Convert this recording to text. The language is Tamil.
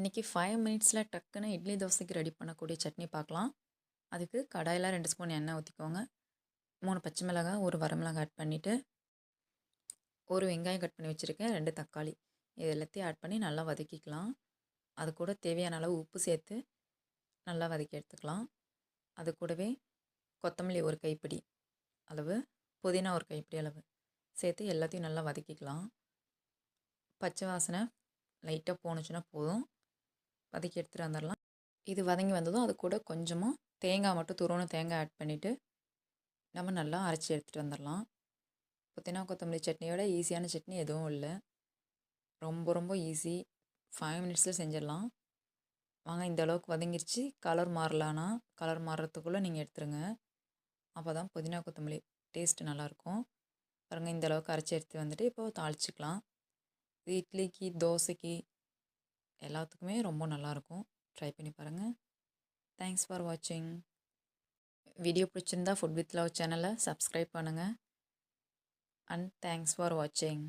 இன்றைக்கி ஃபைவ் மினிட்ஸில் டக்குன்னு இட்லி தோசைக்கு ரெடி பண்ணக்கூடிய சட்னி பார்க்கலாம் அதுக்கு கடாயில் ரெண்டு ஸ்பூன் எண்ணெய் ஊற்றிக்கோங்க மூணு பச்சை மிளகாய் ஒரு வரமிளகாய் ஆட் பண்ணிவிட்டு ஒரு வெங்காயம் கட் பண்ணி வச்சுருக்கேன் ரெண்டு தக்காளி. இது எல்லாத்தையும் ஆட் பண்ணி நல்லா வதக்கிக்கலாம். அது கூட தேவையான அளவு உப்பு சேர்த்து நல்லா வதக்கி எடுத்துக்கலாம். அது கூடவே கொத்தமல்லி ஒரு கைப்பிடி அளவு புதினா ஒரு கைப்பிடி அளவு சேர்த்து எல்லாத்தையும் நல்லா வதக்கிக்கலாம். பச்சை வாசனை லைட்டாக போணுச்சுன்னா போதும். வதக்கி எடுத்துகிட்டு வந்துடலாம் இது வதங்கி வந்ததும் அது கூட கொஞ்சமாக தேங்காய் மட்டும் துருவன தேங்காய் ஆட் பண்ணிவிட்டு நம்ம நல்லா அரைச்சி எடுத்துகிட்டு வந்துடலாம் புதினா கொத்தமல்லி சட்னியோட ஈஸியான சட்னி எதுவும் இல்லை. ரொம்ப ரொம்ப ஈஸி ஃபைவ் மினிட்ஸில் செஞ்சிடலாம் வாங்க இந்த அளவுக்கு வதங்கிருச்சு. கலர் மாறலான்னா கலர் மாறுறதுக்குள்ளே நீங்கள் எடுத்துருங்க. அப்போ தான் புதினா கொத்தமல்லி டேஸ்ட்டு நல்லாயிருக்கும் பாருங்கள் இந்த அளவுக்கு அரைச்சி எடுத்து வந்துட்டு இப்போ தாளிச்சிக்கலாம். இது இட்லிக்கு தோசைக்கு எல்லாத்துக்குமே ரொம்ப நல்லாயிருக்கும் ட்ரை பண்ணி பாருங்கள் தேங்க்ஸ் ஃபார் வாட்சிங் வீடியோ பிடிச்சிருந்தா ஃபுட் வித் லவ் சேனலை சப்ஸ்கிரைப் பண்ணுங்கள் அண்ட் தேங்க்ஸ் ஃபார் வாட்சிங்